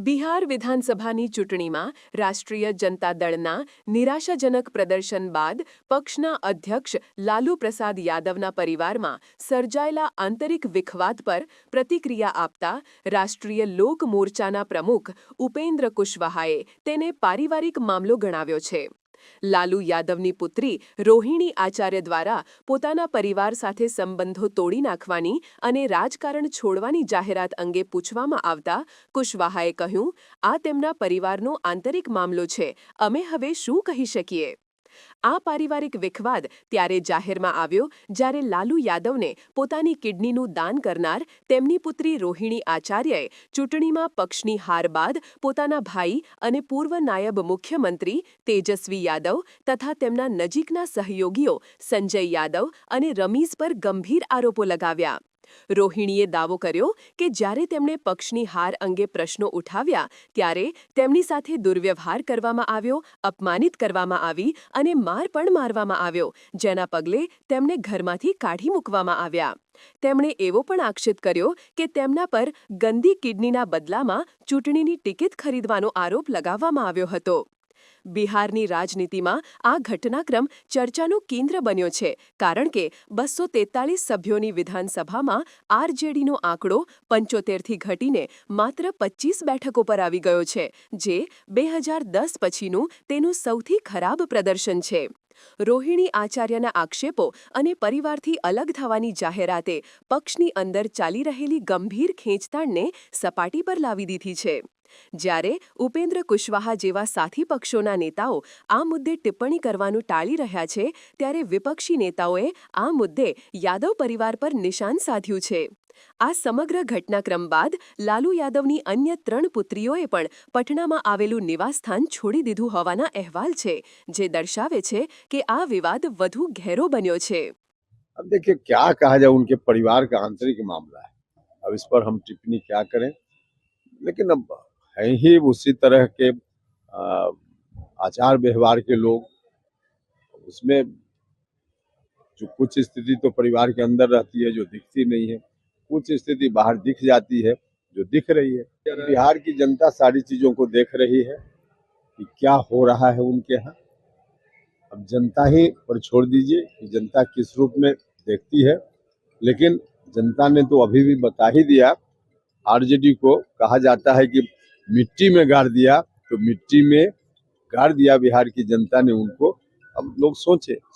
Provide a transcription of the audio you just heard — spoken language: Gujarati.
બિહાર વિધાનસભાની ચૂંટણીમાં રાષ્ટ્રીય જનતા દળના નિરાશાજનક પ્રદર્શન બાદ પક્ષના અધ્યક્ષ લાલુ પ્રસાદ યાદવના પરિવારમાં સર્જાયેલા આંતરિક વિખવાદ પર પ્રતિક્રિયા આપતા રાષ્ટ્રીય લોક મોરચાના પ્રમુખ ઉપેન્દ્ર કુશવાહાએ તેને પારિવારિક મામલો ગણાવ્યો છે. લાલુ યાદવની પુત્રી રોહિણી આચાર્ય દ્વારા પોતાના પરિવાર સાથે સંબંધો તોડી નાખવાની અને રાજકારણ છોડવાની જાહેરાત અંગે પૂછવામાં આવતા કુશવાહાએ કહ્યું, આ તેમના પરિવારનો આંતરિક મામલો છે. અમે હવે શું કહી શકીએ? આ પારિવારિક વિખવાદ ત્યારે જાહેરમાં આવ્યો જ્યારે લાલુ યાદવને પોતાની કિડનીનું દાન કરનાર તેમની પુત્રી રોહિણી આચાર્યએ ચૂંટણીમાં પક્ષની હાર બાદ પોતાના ભાઈ અને પૂર્વ નાયબ મુખ્યમંત્રી તેજસ્વી યાદવ તથા તેમના નજીકના સહયોગીઓ સંજય યાદવ અને રમીઝ પર ગંભીર આરોપો લગાવ્યા. રોહિણીએ દાવો કર્યો કે જ્યારે તેમણે પક્ષની હાર અંગે પ્રશ્નો ઉઠાવ્યા ત્યારે તેમની સાથે દુર્વ્યવહાર કરવામાં આવ્યો, અપમાનિત કરવામાં આવી અને માર પણ મારવામાં આવ્યો, જેના પગલે તેમને ઘરમાંથી કાઢી મૂકવામાં આવ્યા. તેમણે એવો પણ આક્ષેપ કર્યો કે તેમના પર ગંદી કિડનીના બદલામાં ચૂંટણીની ટિકિટ ખરીદવાનો આરોપ લગાવવામાં આવ્યો હતો. બિહારની રાજનીતિમાં આ ઘટનાક્રમ ચર્ચાનું કેન્દ્ર બન્યો છે, કારણ કે બસો તેતાલીસ સભ્યોની વિધાનસભામાં આરજેડીનો આંકડો પંચોતેરથી ઘટીને માત્ર પચીસ બેઠકો પર આવી ગયો છે, જે બે હજાર દસ પછીનું તેનું સૌથી ખરાબ પ્રદર્શન છે. રોહિણી આચાર્યના આક્ષેપો અને પરિવારથી અલગ થવાની જાહેરાતે પક્ષની અંદર ચાલી રહેલી ગંભીર ખેંચતાણને સપાટી પર લાવી દીધી છે. જ્યારે ઉપેન્દ્ર કુશવાહા જેવા સાથી પક્ષોના નેતાઓ આ મુદ્દે ટિપ્પણી કરવાનું ટાળી રહ્યા છે ત્યારે વિપક્ષી નેતાઓએ આ મુદ્દે યાદવ પરિવાર પર નિશાન સાધ્યું છે આ સમગ્ર ઘટનાક્રમ બાદ લાલુ યાદવની અન્ય ત્રણ પુત્રીઓએ પણ પટનામાં આવેલું નિવાસસ્થાન છોડી દીધું હોવાના અહેવાલ છે જે દર્શાવે છે કે આ વિવાદ વધુ ઘેરો બન્યો છે अब देखिए क्या कहा जाए उनके परिवार का आंतरिक मामला है अब इस पर हम टिप्पणी क्या करें लेकिन अब है ही उसी तरह के आचार व्यवहार के लोग, उसमें जो कुछ स्थिति तो परिवार के अंदर रहती है, जो दिखती नहीं है, कुछ स्थिति बाहर दिख जाती है, जो दिख रही है। बिहार की जनता सारी चीज़ों को देख रही है कि क्या हो रहा है उनके यहाँ। अब जनता ही पर छोड़ दीजिए कि जनता किस रूप में देखती है। लेकिन जनता ने तो अभी भी बता ही दिया, आरजेडी को कहा जाता है कि मिट्टी में गाड़ दिया तो मिट्टी में गाड़ दिया बिहार की जनता ने उनको अब लोग सोचे